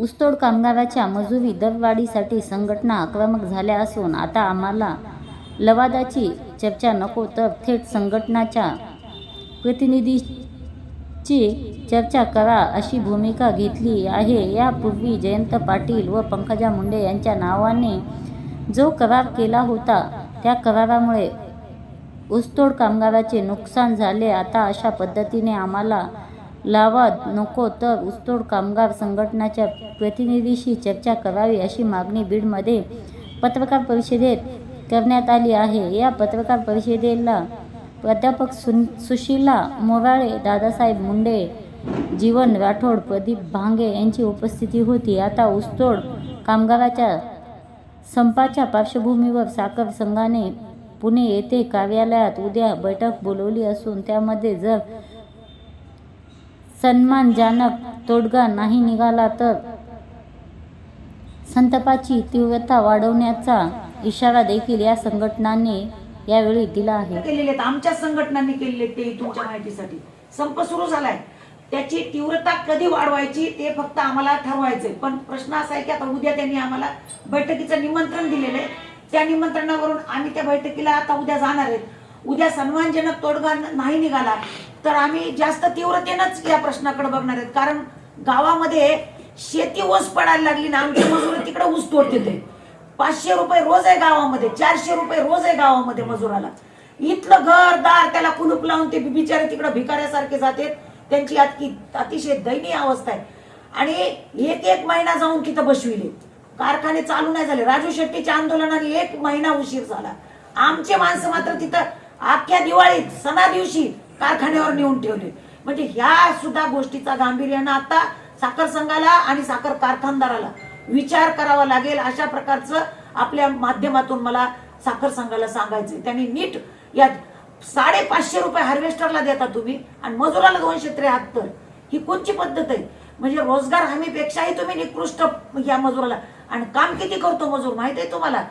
ऊसतोड कामगाराच्या मजुरी दरवाढीसाठी संघटना आक्रमक झाल्या असून आता आम्हाला लवादाची चर्चा नको तर थेट संघटनाच्या प्रतिनिधीची चर्चा करा अशी भूमिका घेतली आहे. यापूर्वी जयंत पाटील व पंकजा मुंडे यांच्या नावाने जो करार केला होता त्या करारामुळे ऊसतोड कामगाराचे नुकसान झाले. आता अशा पद्धतीने आम्हाला लावाद नको तर ऊसतोड कामगार संघटनाच्या प्रतिनिधीशी चर्चा करावी अशी मागणी बीडमध्ये पत्रकार परिषदेत करण्यात आली आहे. या पत्रकार परिषदेला प्राध्यापक सु सुशीला मोराळे दादासाहेब मुंडे जीवन राठोड प्रदीप भांगे यांची उपस्थिती होती. आता ऊसतोड कामगाराच्या संपाच्या पार्श्वभूमीवर साखर संघाने पुणे येथे कार्यालयात उद्या बैठक बोलवली असून त्यामध्ये जर सन्मानजनक तोडगा नाही निघाला तर? संतापाची तीव्रता वाढवण्याचा इशारा देखील या संघटनाने यावेळी दिला आहे. केलेले आहेत. आमच्या संघटनांनी केलेले आहेत ते तुमच्या माहितीसाठी. संप सुरू झालाय. त्याची तीव्रता कधी वाढवायची ते फक्त आम्हाला ठरवायचंय. पण प्रश्न असा आहे की आता उद्या त्यांनी आम्हाला बैठकीचं निमंत्रण दिलेलं आहे. त्या निमंत्रणावरून आम्ही त्या बैठकीला आता उद्या जाणार आहेत. उद्या सन्मानजनक तोडगा नाही निघाला. तर आम्ही जास्त तीव्रतेनंच या प्रश्नाकडे बघणार आहेत. कारण गावामध्ये शेती ओस पडायला लागली ना आमचे मजूर तिकडे ऊस तोडते पाचशे रुपये रोज आहे गावामध्ये चारशे रुपये रोज आहे गावामध्ये मजुराला. इथलं घर दार त्याला कुलूप लावून ते बिचारे तिकडे भिकाऱ्यासारखे जाते. त्यांची अति अतिशय दयनीय अवस्था आहे. आणि एक एक महिना जाऊन तिथं बसविले. कारखाने चालू नाही झाले. राजू शेट्टीच्या आंदोलनाने एक महिना उशीर झाला. आमचे माणसं मात्र तिथं अख्ख्या दिवाळीत सणा दिवशी कारखान्यावर नेऊन ठेवले. म्हणजे ह्या सुद्धा गोष्टीचा गांभीर्यानं आता साखर संघाला आणि साखर कारखानदाराला विचार करावा लागेल अशा प्रकारचं आपल्या माध्यमातून मला साखर संघाला सांगायचं त्यांनी नीट या साडेपाचशे रुपये हार्वेस्टरला देता तुम्ही आणि मजुराला दोनशे त्र्याहत्तर. ही कोणची पद्धत आहे? म्हणजे रोजगार हमीपेक्षाही तुम्ही निकृष्ट या मजुराला. आणि काम किती करतो मजूर? माहीत आहे तुम्हाला?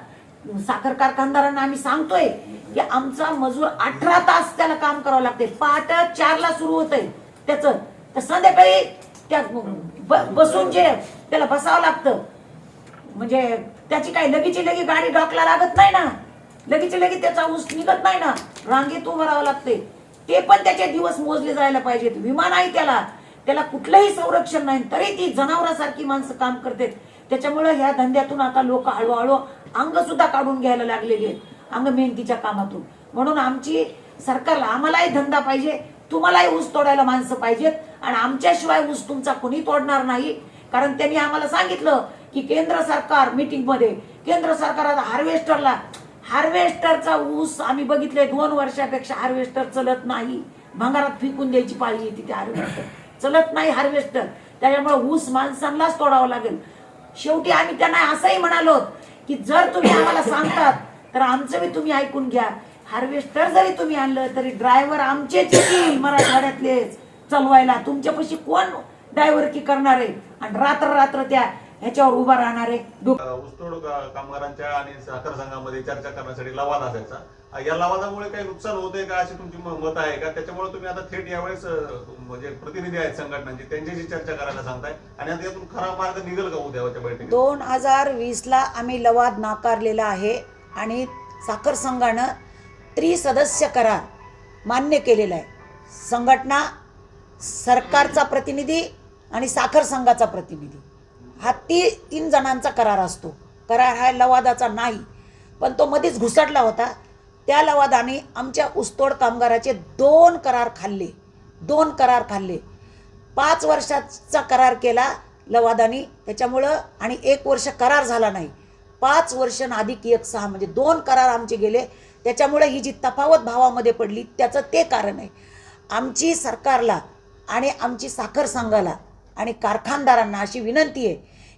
साखर कारखानदारांना आम्ही सांगतोय की आमचा मजूर अठरा तास त्याला काम करावं लागते पहाट चारला सुरू होत आहे त्याचं. तर संध्याकाळी त्या बसून जे त्याला बसावं लागतं. म्हणजे त्याची काही लगेची लगी गाडी डॉकला लागत नाही ना? लगेची लगी त्याचा ऊस निघत नाही ना? रांगेत उभं राहावं लागते ते पण त्याचे दिवस मोजले जायला पाहिजेत. विमान आहे त्याला. त्याला कुठलंही संरक्षण नाही. तरी ती जनावरासारखी माणसं काम करतात. त्याच्यामुळे ह्या धंद्यातून आता लोक हळूहळू अंग सुद्धा काढून घ्यायला लागलेली आहेत. अंग मेहनतीच्या कामातून. म्हणून आमची सरकारला आम्हालाही धंदा पाहिजे तुम्हालाही ऊस तोडायला माणसं पाहिजेत आणि आमच्याशिवाय ऊस तुमचा कोणी तोडणार नाही. कारण त्यांनी आम्हाला सांगितलं की केंद्र सरकार मिटिंगमध्ये केंद्र सरकार आता हार्वेस्टरला हार्वेस्टरचा ऊस आम्ही बघितले दोन वर्षापेक्षा हार्वेस्टर चलत नाही. भंगारात फेकून द्यायची पाहिजे तिथे हार्वेस्टर चलत नाही हार्वेस्टर त्याच्यामुळे ऊस माणसांनाच तोडावं लागेल. शेवटी आम्ही त्यांना असंही म्हणालो की जर तुम्ही आम्हाला सांगतात तर आमचं बी तुम्ही ऐकून घ्या. हार्वेस्टर जरी तुम्ही आणलं तरी ड्रायव्हर आमचेच येतील मराठवाड्यातलेच चालवायला तुमच्यापाशी कोण ड्रायव्हर की करणार आहे? आणि रात्र रात्र त्या ह्याच्यावर उभा राहणार ऊसतोड कामगारांच्या आणि साखर संघामध्ये चर्चा करण्यासाठी लवाद असायचा. या लवादामुळे काही नुकसान होते का अशी तुमची मत आहे का? त्याच्यामुळे तुम्ही आता थेट यावेळेस म्हणजे प्रतिनिधी आहेत संघटनांचे त्यांच्याशी चर्चा करायला सांगताय. आणि आता यातून खरा मार्ग निघेल का उद्याच्या बैठकीत? दोन हजार वीसला आम्ही लवाद नाकारलेला आहे आणि साखर संघानं त्रिसदस्य करार मान्य केलेला आहे. संघटना सरकारचा प्रतिनिधी आणि साखर संघाचा प्रतिनिधी. हा ती तीन जणांचा करार असतो. करार हा लवादाचा नाही. पण तो मध्येच घुसडला होता. त्या लवादाने आमच्या ऊसतोड कामगाराचे दोन करार खाल्ले. दोन करार खाल्ले. पाच वर्षाचा करार केला लवादानी. त्याच्यामुळं आणि एक वर्ष करार झाला नाही. पाच वर्ष अधिक एक सहा म्हणजे दोन करार आमचे गेले. त्याच्यामुळे ही जी तफावत भावामध्ये पडली त्याचं ते कारण आहे. आमची सरकारला आणि आमची साखर संघाला आणि कारखानदारांना अशी विनंती आहे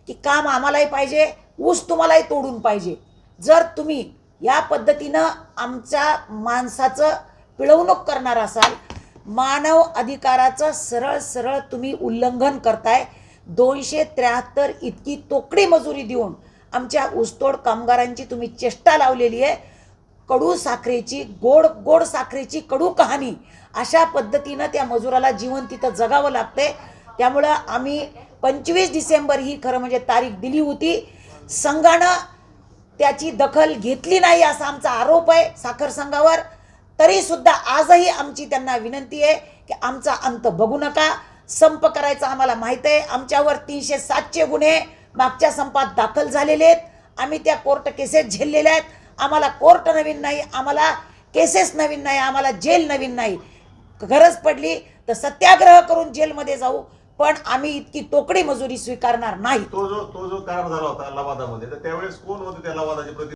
की काम आम्हालाही पाहिजे ऊस तुम्हालाही तोडून पाहिजे. जर तुम्ही या पद्धतीनं आमच्या माणसाचं पिळवणूक करणार असाल मानव अधिकाराचं सरळ सरळ तुम्ही उल्लंघन करताय दोनशे त्र्याहत्तर इतकी तोकडी मजुरी देऊन आमच्या ऊसतोड कामगारांची तुम्ही चेष्टा लावलेली आहे कडू साखरेची गोड गोड साखरेची कडू कहाणी अशा पद्धतीनं त्या मजुराला जीवन तिथं जगावं लागतंय. त्यामुळं आम्ही पंचवीस डिसेंबर ही खरं म्हणजे तारीख दिली होती. संघानं त्याची दखल घेतली नाही असा आमचा आरोप आहे साखर संघावर. तरीसुद्धा आजही आमची त्यांना विनंती आहे की आमचा अंत बघू नका. संप करायचा आम्हाला माहीत आहे. आमच्यावर तीनशे सातशे गुन्हे मागच्या संपात दाखल झालेले आहेत. आम्ही त्या कोर्ट केसेस झेललेल्या आहेत. आम्हाला कोर्ट नवीन नाही आम्हाला केसेस नवीन नाही आम्हाला जेल नवीन नाही. गरज पडली तर सत्याग्रह करून जेलमध्ये जाऊ. पण आम्ही इतकी तोकडी मजुरी स्वीकारणार नाही. तो जो तो जो करार झाला होता लवादामध्ये तर त्यावेळेस कोण होते त्या लवादाचे प्रति